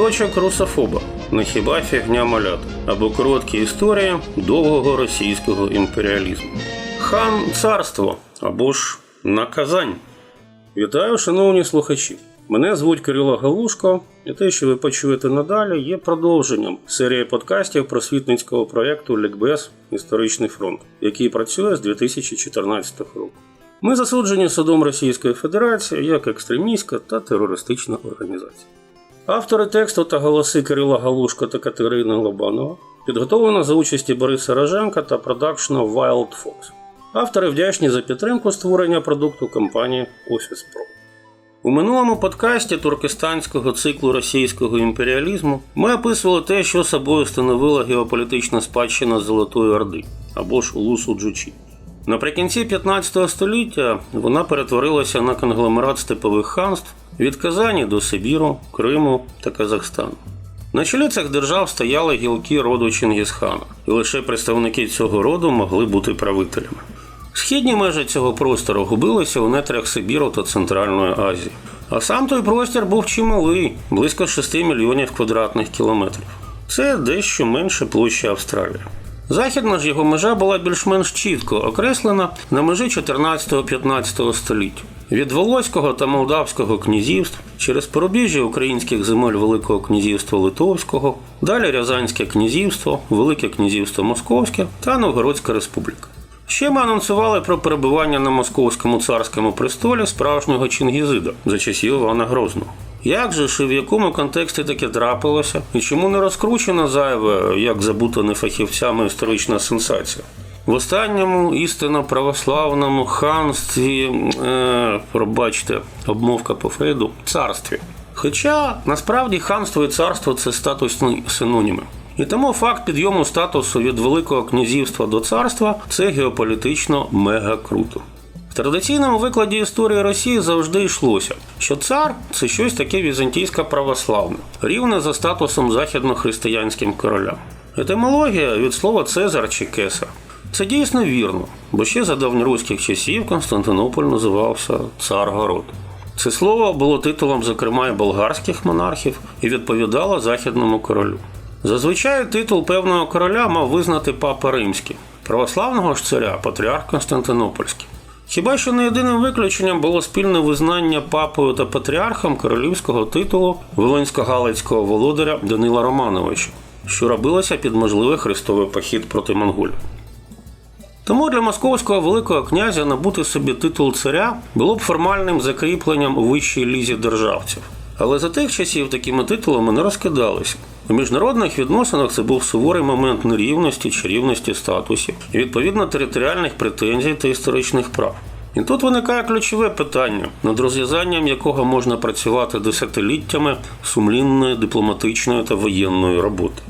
шматочок русофоба, не хіба фігня малят, або короткі історії довгого російського імперіалізму. Хан царство або ж наказань. Вітаю, шановні слухачі. Мене звуть Кирило Галушко, і те, що ви почуєте надалі, є продовженням серії подкастів просвітницького проєкту Лікбез Історичний фронт, який працює з 2014 року. Ми засуджені судом Російської Федерації як екстремістська та терористична організація. Автори тексту та голоси Кирила Галушко та Катерини Лобанова підготовлено за участі Бориса Роженка та продакшена Wild Fox. Автори вдячні за підтримку створення продукту компанії Office Pro. У минулому подкасті туркестанського циклу російського імперіалізму ми описували те, що собою становила геополітична спадщина Золотої Орди або ж Улусу Джучі. Наприкінці 15 століття вона перетворилася на конгломерат степових ханств від Казані до Сибіру, Криму та Казахстану. На чолі цих держав стояли гілки роду Чингісхана, і лише представники цього роду могли бути правителями. Східні межі цього простору губилися у нетрях Сибіру та Центральної Азії. А сам той простір був чималий, близько 6 мільйонів квадратних кілометрів. Це дещо менше площі Австралії. Західна ж його межа була більш-менш чітко окреслена на межі 14-15 століття. Від Волоського та Молдавського князівств через порубіжжя українських земель Великого князівства Литовського, далі Рязанське князівство, Велике князівство Московське та Новгородська республіка. Ще ми анонсували про перебування на московському царському престолі справжнього Чингізида за часів Івана Грозного. Як же ж і в якому контексті таке трапилося, і чому не розкручена зайве, як забута фахівцями історична сенсація? В останньому істинно православному ханстві, е, пробачте, обмовка по Фрейду, царстві. Хоча насправді ханство і царство це статусні синоніми. І тому факт підйому статусу від Великого князівства до царства це геополітично мега круто. В традиційному викладі історії Росії завжди йшлося, що цар це щось таке візантійсько православне, рівне за статусом західнохристиянським королям. Етимологія від слова Цезар чи кесар. Це дійсно вірно, бо ще за давньоруських часів Константинополь називався Царгород. Це слово було титулом, зокрема, і болгарських монархів і відповідало західному королю. Зазвичай титул певного короля мав визнати папа римський, православного ж царя патріарх Константинопольський. Хіба що не єдиним виключенням було спільне визнання папою та патріархом королівського титулу Волинсько-Галицького володаря Данила Романовича, що робилося під можливий хрестовий похід проти монголів. Тому для московського Великого князя набути собі титул царя було б формальним закріпленням у вищій лізі державців. Але за тих часів такими титулами не розкидалися. У міжнародних відносинах це був суворий момент нерівності чи рівності статусів і відповідно територіальних претензій та історичних прав. І тут виникає ключове питання, над розв'язанням якого можна працювати десятиліттями сумлінної дипломатичної та воєнної роботи.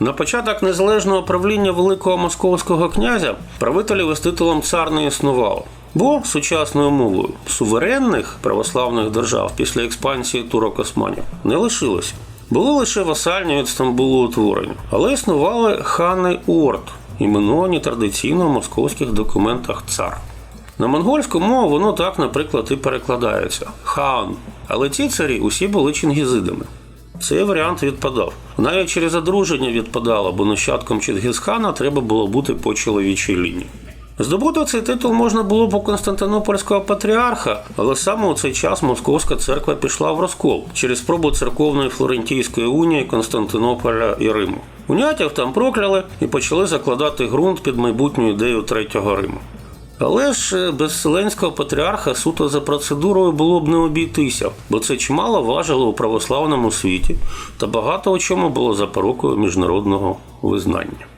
На початок незалежного правління Великого Московського князя правителів із титулом цар не існувало. Бо сучасною мовою суверенних православних держав після експансії турок османів не лишилося. Були лише васальні від Стамбулу утворення, але існували хани Орд, іменовані традиційно в московських документах цар. На монгольську мову воно так, наприклад, і перекладається хан. Але ці царі усі були чингізидами. Цей варіант відпадав. Навіть через одруження відпадало, бо нащадком Чингісхана треба було бути по чоловічій лінії. Здобути цей титул можна було б у Константинопольського патріарха, але саме у цей час Московська церква пішла в розкол через спробу церковної Флорентійської унії Константинополя і Риму. Унятів там прокляли і почали закладати ґрунт під майбутню ідею Третього Риму. Але ж без Вселенського патріарха суто за процедурою було б не обійтися, бо це чимало важило у православному світі та багато у чому було запорукою міжнародного визнання.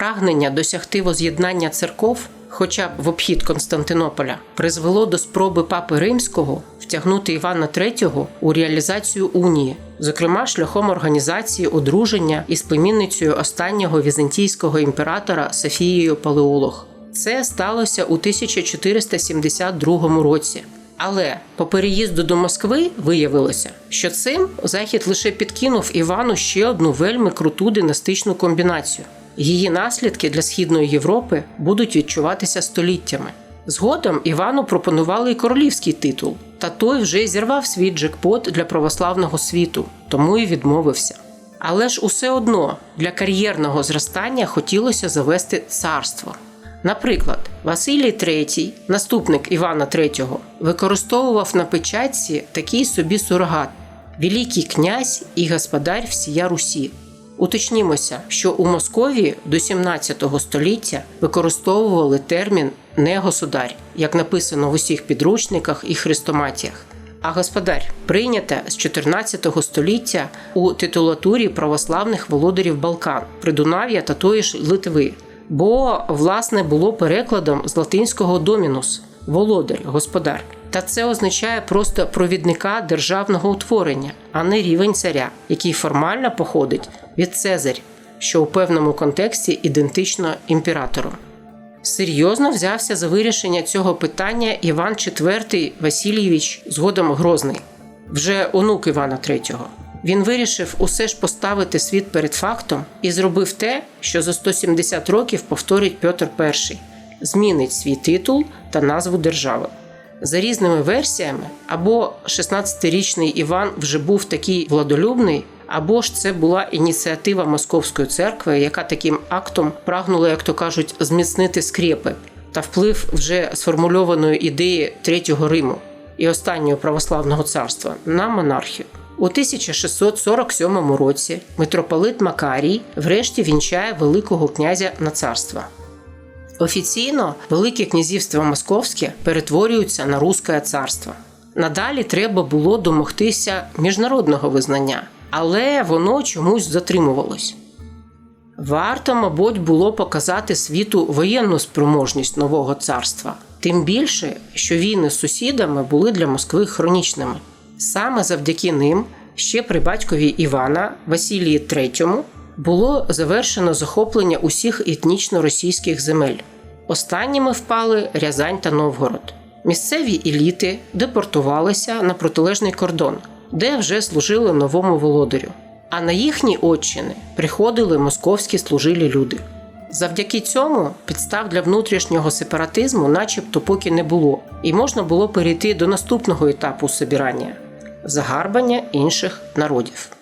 Прагнення досягти воз'єднання церков, хоча б в обхід Константинополя, призвело до спроби папи римського втягнути Івана III у реалізацію унії, зокрема шляхом організації одруження із племінницею останнього візантійського імператора Софією Палеолог. Це сталося у 1472 році. Але по переїзду до Москви виявилося, що цим Захід лише підкинув Івану ще одну вельми круту династичну комбінацію. Її наслідки для Східної Європи будуть відчуватися століттями. Згодом Івану пропонували і королівський титул, та той вже зірвав свій джекпот для православного світу, тому і відмовився. Але ж усе одно для кар'єрного зростання хотілося завести царство. Наприклад, Василій III, наступник Івана III, використовував на печатці такий собі сурогат Великий князь і господар всія Русі. Уточнімося, що у Московії до 17 століття використовували термін не государь, як написано в усіх підручниках і хрестоматіях. А господар прийнята з 14 століття у титулатурі православних володарів Балкан, Придунав'я та тої ж Литви. Бо, власне, було перекладом з латинського домінус володар, господар. Та це означає просто провідника державного утворення, а не рівень царя, який формально походить від Цезарь, що у певному контексті ідентично імператору. Серйозно взявся за вирішення цього питання Іван IV Васильєвич, згодом Грозний, вже онук Івана III. Він вирішив усе ж поставити світ перед фактом і зробив те, що за 170 років повторить Петр І – змінить свій титул та назву держави. За різними версіями, або 16-річний Іван вже був такий владолюбний, або ж це була ініціатива Московської церкви, яка таким актом прагнула, як то кажуть, зміцнити скрепи та вплив вже сформульованої ідеї Третього Риму і останнього православного царства на монархію. У 1647 році митрополит Макарій врешті вінчає Великого князя на царство. Офіційно Велике князівство Московське перетворюється на Руське царство. Надалі треба було домогтися міжнародного визнання, але воно чомусь затримувалось. Варто, мабуть, було показати світу воєнну спроможність нового царства, тим більше, що війни з сусідами були для Москви хронічними. Саме завдяки ним, ще при батькові Івана Василії III, було завершено захоплення усіх етнічно російських земель. Останніми впали Рязань та Новгород. Місцеві еліти депортувалися на протилежний кордон, де вже служили новому володарю. А на їхні отчини приходили московські служилі люди. Завдяки цьому підстав для внутрішнього сепаратизму, начебто, поки не було, і можна було перейти до наступного етапу собірання загарбання інших народів.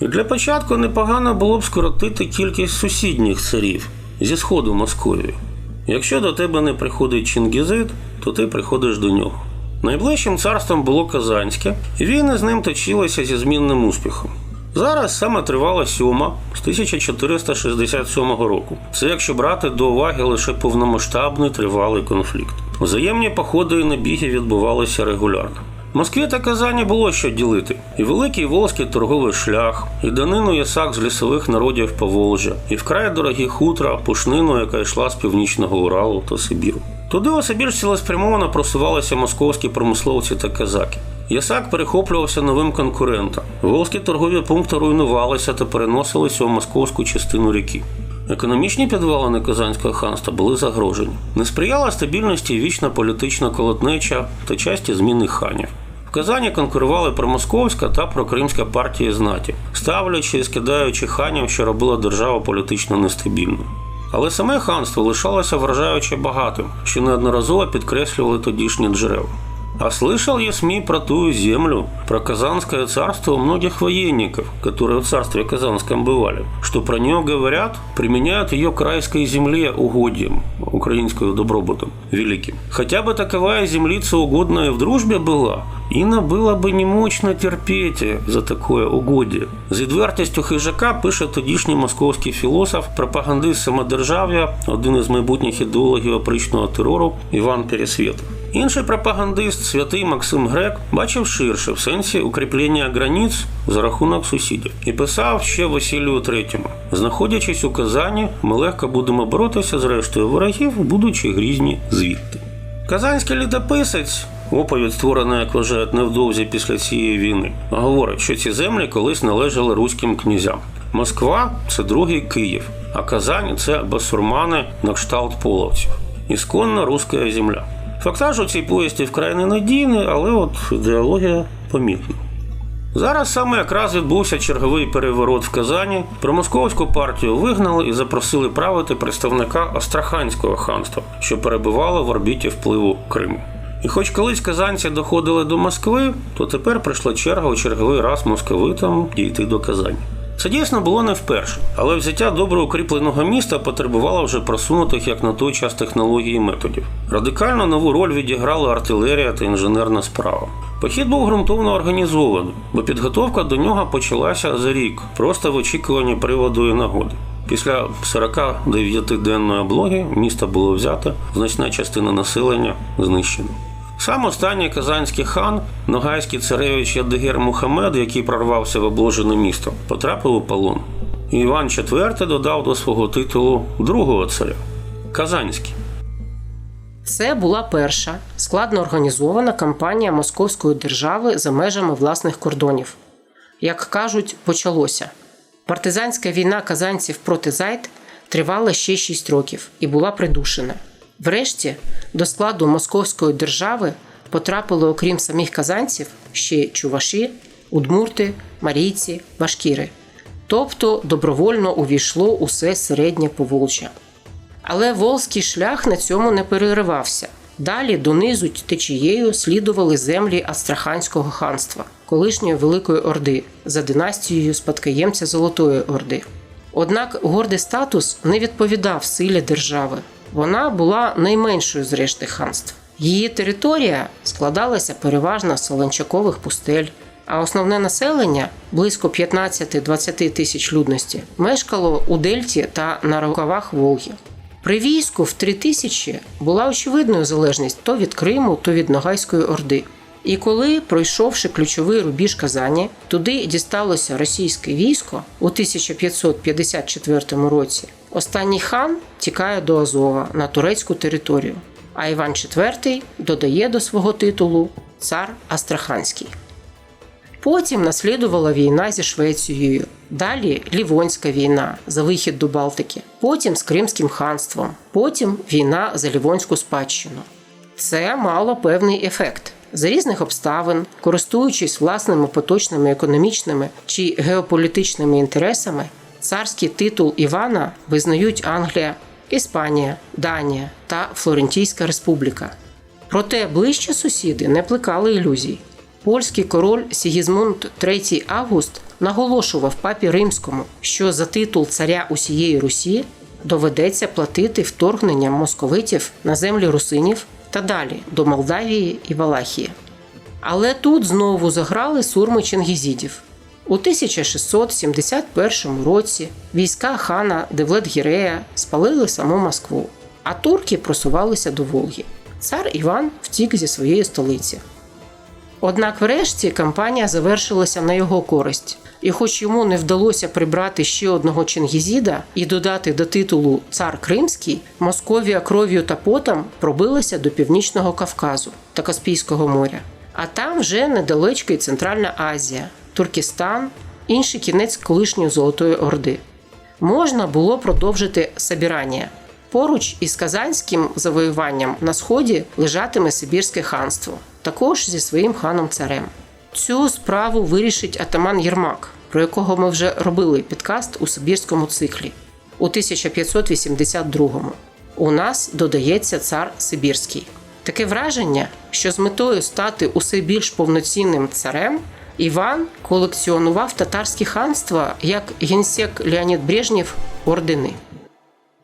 І для початку непогано було б скоротити кількість сусідніх царів зі сходу Московії. Якщо до тебе не приходить Чингізит, то ти приходиш до нього. Найближчим царством було Казанське, і війни з ним точилися зі змінним успіхом. Зараз саме тривала сьома з 1467 року. Це якщо брати до уваги лише повномасштабний тривалий конфлікт. Взаємні походи і набіги відбувалися регулярно. Москві та Казані було що ділити: і великий волзький торговий шлях, і данину ясак з лісових народів Поволжя, і вкрай дорогі хутра, пушнину, яка йшла з північного Уралу та Сибіру. Туди усе більш цілеспрямовано просувалися московські промисловці та казаки. Ясак перехоплювався новим конкурентом. Волзькі торгові пункти руйнувалися та переносилися у московську частину ріки. Економічні підвалини Казанського ханства були загрожені. Не сприяла стабільності вічна політична колотнеча та часті зміни ханів. Казані конкурували промосковська та прокримська партії знаті, ставлячи і скидаючи ханів, що робила державу політично нестабільною. Але саме ханство лишалося вражаюче багатим, що неодноразово підкреслювали тодішні джерела. А слышал я СМИ про ту землю, про Казанское царство у многих военников, которые в царстве Казанском бывали, что про нее говорят, применяют ее к райской земле угодьям, украинскую добробутом, великим. Хотя бы таковая землица угодная в дружбе была, Інна было бы немощно терпеть за такое угодие. З відвертістю хижака пише тодішній московський філософ, пропагандист самодержав'я, один із майбутніх ідеологів опричного терору Іван Пересвєтов. Інший пропагандист, святий Максим Грек, бачив ширше в сенсі укріплення границь за рахунок сусідів і писав ще Василію III. Знаходячись у Казані, ми легко будемо боротися з рештою ворогів, будучи грізні звідти. Казанський літописець, оповідь створена, як вважають, невдовзі після цієї війни, говорить, що ці землі колись належали руським князям. Москва це другий Київ, а Казань це басурмани на кшталт половців. Ісконна руська земля. Фактаж у цій повісті вкрай ненадійний, але от ідеологія помітна. Зараз саме якраз відбувся черговий переворот в Казані. Промосковську партію вигнали і запросили правити представника Астраханського ханства, що перебувало в орбіті впливу Криму. І хоч колись казанці доходили до Москви, то тепер прийшла черга у черговий раз московитам дійти до Казані. Це дійсно було не вперше, але взяття добре укріпленого міста потребувало вже просунутих як на той час технологій і методів. Радикально нову роль відіграла артилерія та інженерна справа. Похід був ґрунтовно організований, бо підготовка до нього почалася за рік, просто в очікуванні приводу і нагоди. Після 49-денної облоги місто було взято, значна частина населення знищена. Сам останній казанський хан, ногайський царевич Ядигер Мухаммед, який прорвався в обложене місто, потрапив у полон. Іван IV додав до свого титулу другого царя Казанський. Це була перша складно організована кампанія Московської держави за межами власних кордонів. Як кажуть, почалося. Партизанська війна казанців проти Зайд тривала ще 6 років і була придушена. Врешті до складу Московської держави потрапили, окрім самих казанців, ще чуваші, удмурти, марійці, башкіри. Тобто добровольно увійшло усе середнє Поволжя. Але волзький шлях на цьому не переривався. Далі донизу течією слідували землі Астраханського ханства, колишньої Великої Орди, за династією спадкоємця Золотої Орди. Однак гордий статус не відповідав силі держави. Вона була найменшою з решти ханств. Її територія складалася переважно з солончакових пустель, а основне населення близько 15-20 тисяч людності мешкало у Дельті та на рукавах Волги. При війську в три тисячі була очевидною залежність то від Криму, то від Ногайської Орди. І коли, пройшовши ключовий рубіж Казані, туди дісталося російське військо у 1554 році, останній хан тікає до Азова на турецьку територію, а Іван IV додає до свого титулу цар Астраханський. Потім наслідувала війна зі Швецією, далі Лівонська війна за вихід до Балтики, потім з Кримським ханством, потім війна за Лівонську спадщину. Це мало певний ефект. За різних обставин, користуючись власними поточними економічними чи геополітичними інтересами, царський титул Івана визнають Англія, Іспанія, Данія та Флорентійська республіка. Проте ближчі сусіди не плекали ілюзій. Польський король Сігізмунд III Август наголошував папі римському, що за титул царя усієї Русі доведеться платити вторгненням московитів на землі русинів та далі до Молдавії і Валахії. Але тут знову заграли сурми чингізідів. У 1671 році війська хана Девлет-Гірея спалили саму Москву, а турки просувалися до Волги. Цар Іван втік зі своєї столиці. Однак, врешті, кампанія завершилася на його користь. І хоч йому не вдалося прибрати ще одного Чингізіда і додати до титулу Цар Кримський, Московія кров'ю та потом пробилася до Північного Кавказу та Каспійського моря. А там вже недалечко і Центральна Азія, Туркестан, інший кінець колишньої Золотої Орди. Можна було продовжити Сабірання. Поруч із Казанським завоюванням на сході лежатиме Сибірське ханство, також зі своїм ханом царем. Цю справу вирішить атаман Єрмак, про якого ми вже робили підкаст у Сибірському циклі у 1582-му. У нас додається цар Сибірський. Таке враження, що з метою стати усе більш повноцінним царем Іван колекціонував татарські ханства як генсек Леонід Брежнєв ордени.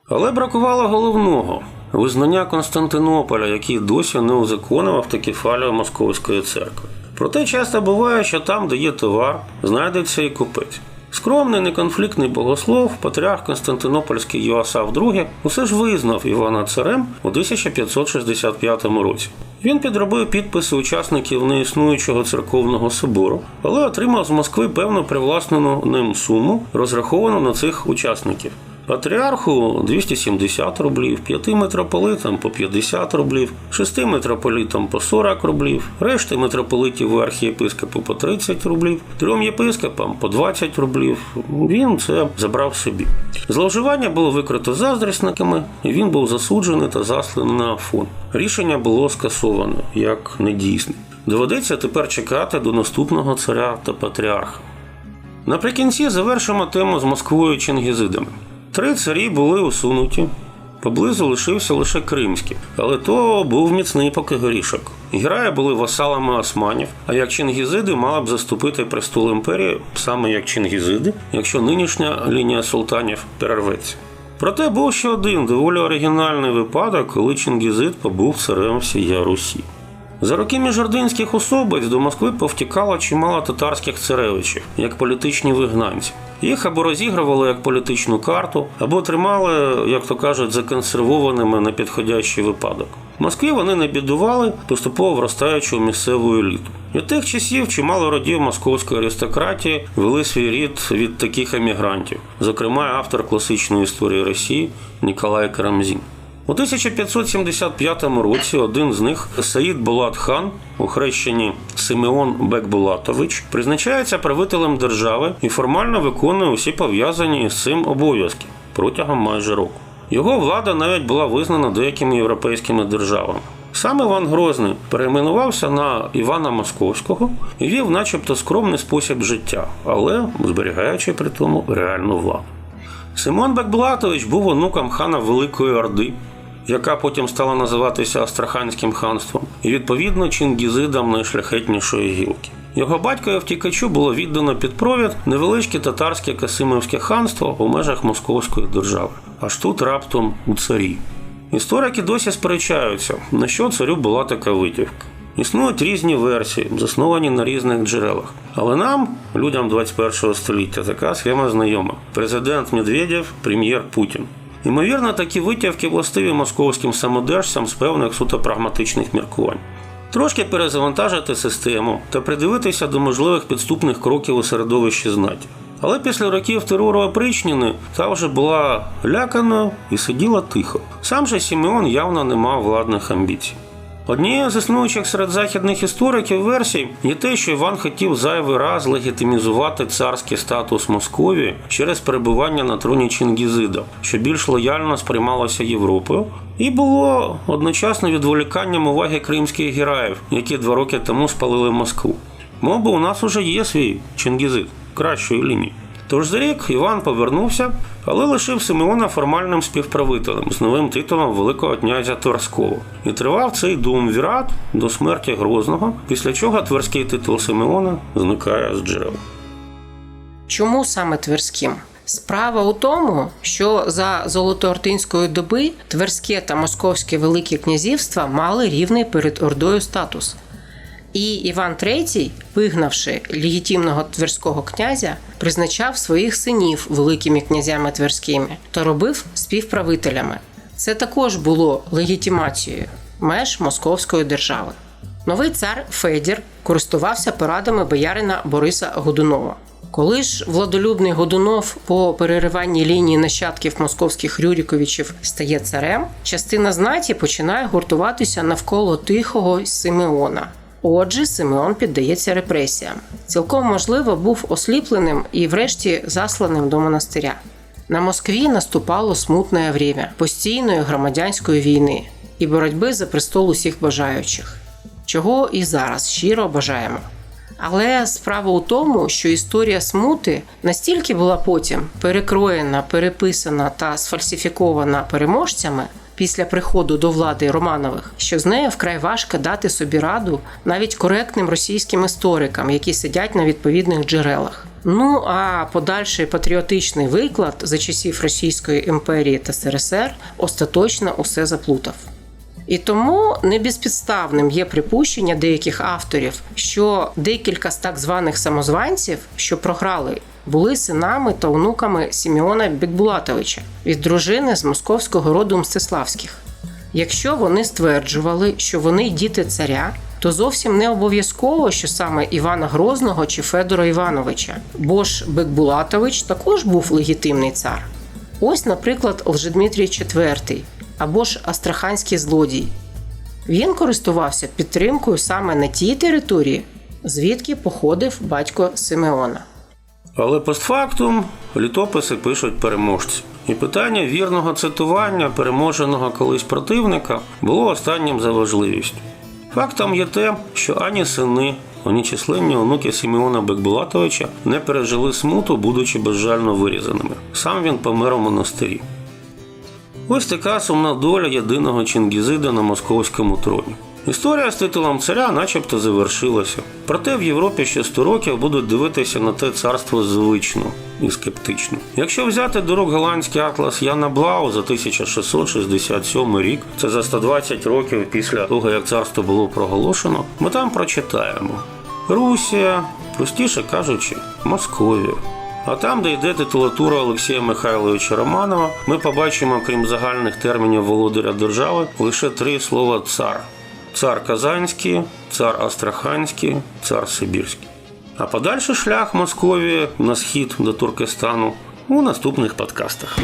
Але бракувало головного визнання Константинополя, який досі не узаконював автокефалію Московської церкви. Проте часто буває, що там, де є товар, знайдеться і купець. Скромний неконфліктний богослов, патріарх Константинопольський Йоасав II усе ж визнав Івана царем у 1565 році. Він підробив підписи учасників неіснуючого церковного собору, але отримав з Москви певну привласнену ним суму, розраховану на цих учасників. Патріарху 270 рублів, п'яти митрополитам по 50 рублів, шести митрополитам по 40 рублів, решти митрополитів і архієпископу по 30 рублів, трьом єпископам по 20 рублів. Він це забрав собі. Зловживання було викрито заздрісниками, і він був засуджений та засланий на Афон. Рішення було скасовано як недійсне. Доведеться тепер чекати до наступного царя та патріарха. Наприкінці завершимо тему з Москвою Чингізидами. Три царі були усунуті. Поблизу лишився лише Кримський, але то був міцний поки горішок. Гіраї були васалами османів, а як Чингізиди мали б заступити престол імперії саме як Чингізиди, якщо нинішня лінія султанів перерветься. Проте був ще один доволі оригінальний випадок, коли Чингізид побув царем всія Русі. За роки міжординських особиць до Москви повтікало чимало татарських царевичів, як політичні вигнанці. Їх або розігрували як політичну карту, або тримали, як то кажуть, законсервованими на підходящий випадок. В Москві вони не бідували, поступово вростаючи у місцеву еліту. Від тих часів чимало родів московської аристократії вели свій рід від таких емігрантів, зокрема автор класичної історії Росії Ніколай Карамзін. У 1575 році один з них, Саїд Булат хан, у хрещенні Симеон Бекбулатович, призначається правителем держави і формально виконує усі пов'язані із цим обов'язки протягом майже року. Його влада навіть була визнана деякими європейськими державами. Сам Іван Грозний перейменувався на Івана Московського і вів, начебто, скромний спосіб життя, але зберігаючи при тому реальну владу. Симон Бекбулатович був онуком хана Великої Орди, яка потім стала називатися Астраханським ханством, і відповідно чингізидам найшляхетнішої гілки. Його батько втікачу було віддано під провід невеличке татарське Касимовське ханство у межах Московської держави. Аж тут раптом у царі. Історики досі сперечаються, на що царю була така витівка. Існують різні версії, засновані на різних джерелах. Але нам, людям 21 століття, така схема знайома: президент Медведєв, прем'єр Путін. Ймовірно, такі витявки властиві московським самодержцям з певних суто прагматичних міркувань. Трошки перезавантажити систему та придивитися до можливих підступних кроків у середовищі знаті. Але після років терору опричнини та вже була лякана і сиділа тихо. Сам же Сімеон явно не мав владних амбіцій. Однією з існуючих серед західних істориків версій є те, що Іван хотів зайвий раз легітимізувати царський статус Московії через перебування на троні Чингізида, що більш лояльно сприймалося Європою, і було одночасно відволіканням уваги кримських гераїв, які два роки тому спалили Москву. Мов би, у нас уже є свій Чингізид кращої лінії. Тож за рік Іван повернувся, але лишив Симеона формальним співправителем з новим титулом Великого князя Тверського. І тривав цей думвірат до смерті Грозного, після чого тверський титул Симеона зникає з джерел. Чому саме Тверським? Справа у тому, що за Золотоортинської доби Тверське та Московське Великі князівства мали рівний перед Ордою статус. І Іван III, вигнавши легітимного тверського князя, призначав своїх синів великими князями тверськими та робив співправителями. Це також було легітимацією меж Московської держави. Новий цар Федір користувався порадами боярина Бориса Годунова. Коли ж владолюбний Годунов по перериванні лінії нащадків московських Рюріковичів стає царем, частина знаті починає гуртуватися навколо тихого Симеона. Отже, Симеон піддається репресіям. Цілком можливо був осліпленим і, врешті, засланим до монастиря. На Москві наступало смутне время постійної громадянської війни і боротьби за престол усіх бажаючих, чого і зараз щиро бажаємо. Але справа у тому, що історія смути настільки була потім перекроєна, переписана та сфальсифікована переможцями після приходу до влади Романових, що з нею вкрай важко дати собі раду навіть коректним російським історикам, які сидять на відповідних джерелах. Ну а подальший патріотичний виклад за часів Російської імперії та СРСР остаточно усе заплутав. І тому не безпідставним є припущення деяких авторів, що декілька з так званих самозванців, що програли, були синами та онуками Сімеона Бекбулатовича від дружини з московського роду Мстиславських. Якщо вони стверджували, що вони діти царя, то зовсім не обов'язково, що саме Івана Грозного чи Федора Івановича, бо ж Бекбулатович також був легітимний цар. Ось, наприклад, Лжедмитрій IV або ж Астраханський злодій. Він користувався підтримкою саме на тій території, звідки походив батько Симеона. Але постфактум літописи пишуть переможці. І питання вірного цитування переможеного колись противника було останнім за важливістю. Фактом є те, що ані сини, ані численні онуки Сімеона Бекбулатовича не пережили смуту, будучи безжально вирізаними. Сам він помер у монастирі. Ось така сумна доля єдиного Чингізида на московському троні. Історія з титулом царя начебто завершилася. Проте в Європі ще 100 років будуть дивитися на те царство звично і скептично. Якщо взяти до рук голландський атлас Яна Блау за 1667 рік, це за 120 років після того, як царство було проголошено, ми там прочитаємо Русія, простіше кажучи, Московія. А там, де йде титулатура Олексія Михайловича Романова, ми побачимо, крім загальних термінів володаря держави, лише три слова цар: цар Казанський, цар Астраханський, цар Сибірський. А подальший шлях Московії на схід до Туркестану у наступних подкастах.